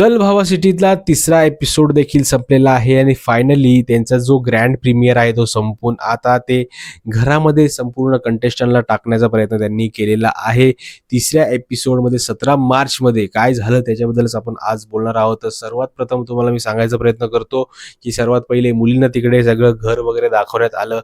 चल भावा सिटीतला तिसरा एपिसोड देखील संपलेला आहे आणि फायनली त्यांचा जो ग्रँड प्रीमियर आहे तो संपून आता ते घरामध्ये संपूर्ण कंटेस्टंटला टाकण्याचा प्रयत्न त्यांनी केलेला आहे. तिसऱ्या एपिसोडमध्ये सतरा मार्चमध्ये काय झालं त्याच्याबद्दलच आपण आज बोलणार आहोत. तर सर्वात प्रथम तुम्हाला मी सांगायचा प्रयत्न करतो की सर्वात पहिले मुलींना तिकडे सगळं घर वगैरे दाखवण्यात आलं.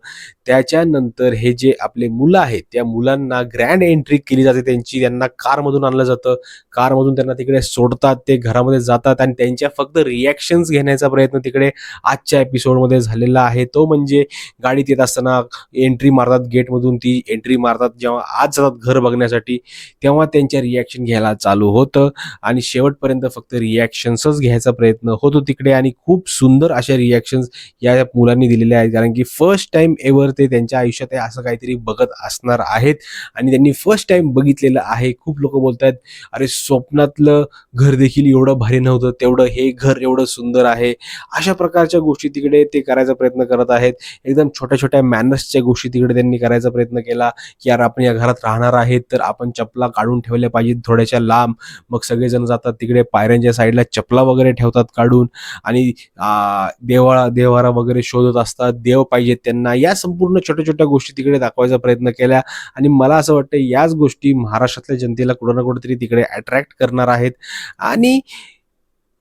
त्याच्यानंतर हे जे आपले मुलं आहेत त्या मुलांना ग्रँड एंट्री केली जाते. त्यांची त्यांना कारमधून आणलं जातं. कारमधून त्यांना तिकडे सोडतात. ते घरामध्ये जातात आणि त्यांच्या फक्त रिॲक्शन्स घेण्याचा प्रयत्न तिकडे आजच्या एपिसोडमध्ये झालेला आहे. तो म्हणजे गाडीत येत असताना एंट्री मारतात गेटमधून ती एंट्री मारतात. जेव्हा आज जातात घर बघण्यासाठी तेव्हा त्यांच्या रिॲक्शन घ्यायला चालू होतं आणि शेवटपर्यंत फक्त रिॲक्शन्सच घ्यायचा प्रयत्न होतो तिकडे आणि खूप सुंदर अशा रिॲक्शन्स या मुलांनी दिलेल्या आहेत. कारण की फर्स्ट टाइम एव्हर ते त्यांच्या आयुष्यात असं काहीतरी बघत असणार आहेत आणि त्यांनी फर्स्ट टाइम बघितलेलं आहे. खूप लोक बोलतात अरे स्वप्नातलं घर देखील एवढं भारी नव्हतं. तेवढं हे घर एवढं सुंदर आहे. अशा प्रकारच्या गोष्टी तिकडे ते करायचा प्रयत्न करत आहेत. एकदम छोट्या छोट्या मॅनर्सच्या गोष्टी तिकडे त्यांनी करायचा प्रयत्न केला की यार आपण या घरात राहणार आहेत तर आपण चपला काढून ठेवल्या पाहिजेत थोड्याशा लांब. मग सगळेजण जातात तिकडे पायऱ्यांच्या साईडला चपला वगैरे ठेवतात काढून आणि देवाळा देवारा वगैरे शोधत असतात. देव पाहिजेत त्यांना. या संपूर्ण छोट्या छोट्या गोष्टी तिकडे दाखवायचा प्रयत्न केला आणि मला असं वाटतं याच गोष्टी महाराष्ट्रातल्या जनतेला कुठं ना कुठेतरी तिकडे अट्रॅक्ट करणार आहेत. आणि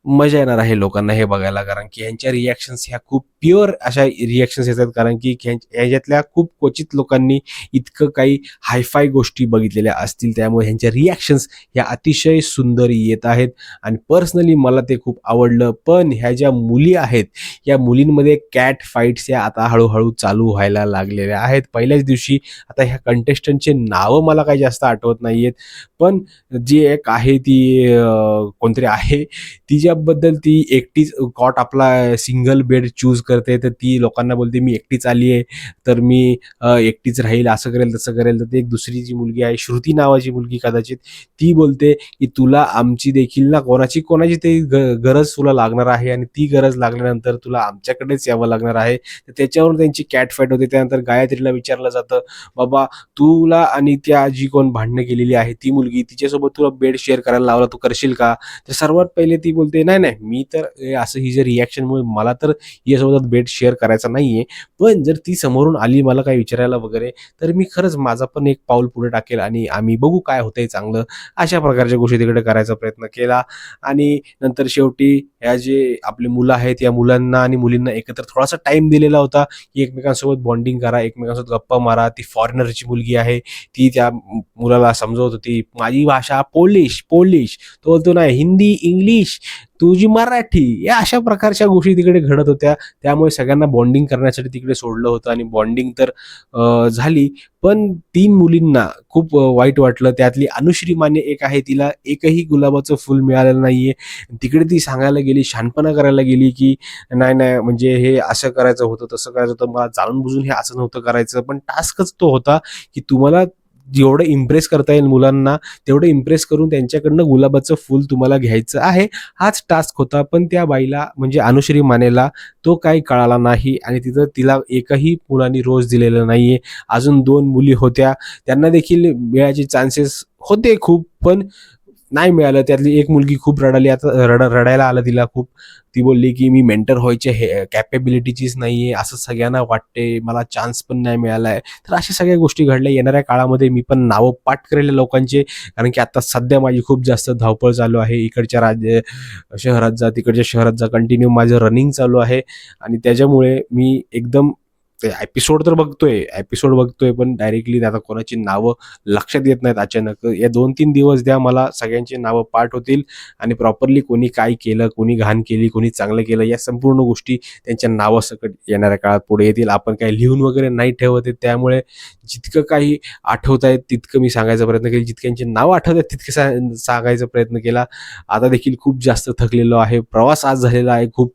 मजा येणार आहे लोकांना हे बघायला कारण की ह्यांच्या रिॲक्शन्स ह्या खूप प्युअर अशा रिॲक्शन्स येतात कारण की ह्याच्यातल्या खूप क्वचित लोकांनी इतकं काही हायफाय गोष्टी बघितलेल्या असतील. त्यामुळे ह्यांच्या रिॲक्शन्स ह्या अतिशय सुंदर येत आहेत. आणि पर्सनली मला ते खूप आवडलं. पण ह्या ज्या मुली आहेत या मुलींमध्ये कॅट फाईट्स या आता हळूहळू चालू व्हायला लागलेल्या आहेत. पहिल्याच दिवशी आता ह्या कंटेस्टंटचे नावं मला काही जास्त आठवत नाही आहेत पण जी एक आहे ती कोणतरी आहे. तिच्याबद्दल ती एकटीच कॉट आपला सिंगल बेड चूज कर करते तर ती लोकांना बोलते मी एकटीच आली आहे तर मी एकटीच राहील असं करेल तसं करेल. तर ती एक दुसरी जी मुलगी आहे श्रुती नावाची मुलगी कदाचित. ती बोलते की तुला आमची देखील ना कोणाची कोणाची ते ग- गरज तुला लागणार आहे आणि ती गरज लागल्यानंतर तुला आमच्याकडेच यावं लागणार आहे. तर त्याच्यावर त्यांची कॅट फाईट होते. त्यानंतर गायत्रीला विचारलं जातं बाबा तुला आणि त्या जी कोण भांडणं केलेली आहे? ती मुलगी तिच्यासोबत तुला बेड शेअर करायला लावला तू करशील का? तर सर्वात पहिले ती बोलते नाही नाही मी तर असं ही जे रिॲक्शनमुळे मला तर यासोबत बेड शेअर करायचा नाहीये. पण जर ती समोरून आली मला काही विचारायला वगैरे तर मी खरंच माझा पण एक पाऊल पुढे टाकेल आणि आम्ही बघू काय होतंय चांगलं. अशा प्रकारच्या गोष्टी तिकडे करायचा प्रयत्न केला. आणि नंतर शेवटी ह्या जे आपले मुलं आहेत या मुलांना आणि मुलींना एकत्र थोडासा टाइम दिलेला होता. की एकमेकांसोबत बॉन्डिंग करा एकमेकांसोबत गप्पा मारा. ती फॉरेनरची मुलगी आहे. ती त्या मुलाला समजवत होती. माझी भाषा पोलिश पोलिश तो बोलतो नाही हिंदी इंग्लिश तुझी मराठी या अशा प्रकारच्या गोष्टी तिकडे घडत होत्या. त्यामुळे सगळ्यांना बॉन्डिंग करण्यासाठी तिकडे सोडलं होतं आणि बॉन्डिंग तर झाली. पण तीन मुलींना खूप वाईट वाटलं. त्यातली अनुश्री माने एक आहे तिला एकही गुलाबाचं फुल मिळालेलं नाहीये. तिकडे ती सांगायला गेली शहाणपणा करायला गेली की नाही नाही म्हणजे हे असं करायचं होतं तसं करायचं होतं. मला जाणून बुजून हे असं नव्हतं करायचं. पण टास्कच तो होता की तुम्हाला जेवढं इम्प्रेस करता येईल मुलांना तेवढं इम्प्रेस करून त्यांच्याकडनं गुलाबाचं फुल तुम्हाला घ्यायचं आहे. हाच टास्क होता पण त्या बाईला म्हणजे अनुश्री मानेला तो काही कळाला नाही आणि तिथं तिला एकही मुलांनी रोज दिलेलं नाहीये. अजून दोन मुली होत्या. त्यांना देखील मिळायचे चान्सेस होते खूप पण नाही मिळालं. त्यातली एक मुलगी खूप रडाली. आता रड रडायला आलं तिला खूप. ती बोलली की मी मेंटर व्हायचे हे कॅपेबिलिटीचीच नाही आहे असं सगळ्यांना वाटते. मला चान्स पण नाही मिळाला आहे तर अशा सगळ्या गोष्टी घडल्या. येणाऱ्या काळामध्ये मी पण नावं पाठ करेल लोकांचे. कारण की आता सध्या माझी खूप जास्त धावपळ चालू आहे. इकडच्या राज्य शहरात जा तिकडच्या शहरात जा. कंटिन्यू माझं रनिंग चालू आहे. आणि त्याच्यामुळे मी एकदम एपिसोड तर बघतोय एपिसोड बघतोय पण डायरेक्टली आता कोणाची नावं लक्षात येत नाहीत अचानक. या दोन तीन दिवस द्या मला सगळ्यांची नावं पाठ होतील आणि प्रॉपरली कोणी काय केलं कोणी घाण केली कोणी चांगलं केलं या संपूर्ण गोष्टी त्यांच्या नावासकट येणाऱ्या काळात पुढे येतील. आपण काही लिहून वगैरे नाही ठेवत आहेत त्यामुळे जितकं काही आठवत आहेत तितकं मी सांगायचा प्रयत्न केला. जितक्यांची नावं आठवत आहेत तितके सांगायचा प्रयत्न केला. आता देखील खूप जास्त थकलेलो आहे. प्रवास आज झालेला आहे खूप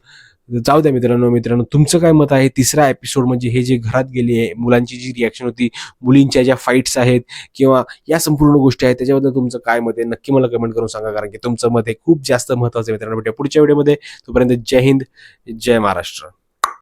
जाऊ द्या मित्रांनो मित्रांनो तुमचं काय मत आहे? तिसरा एपिसोड म्हणजे हे जे घरात गेली आहे मुलांची जी रिॲक्शन होती मुलींच्या ज्या फाईट्स आहेत किंवा या संपूर्ण गोष्टी आहेत त्याच्याबद्दल तुमचं काय मत आहे? नक्की मला कमेंट करून सांगा कारण की तुमचं मत हे खूप जास्त महत्त्वाचं आहे मित्रांनो. भेटूया पुढच्या व्हिडिओमध्ये तोपर्यंत जय हिंद जय महाराष्ट्र.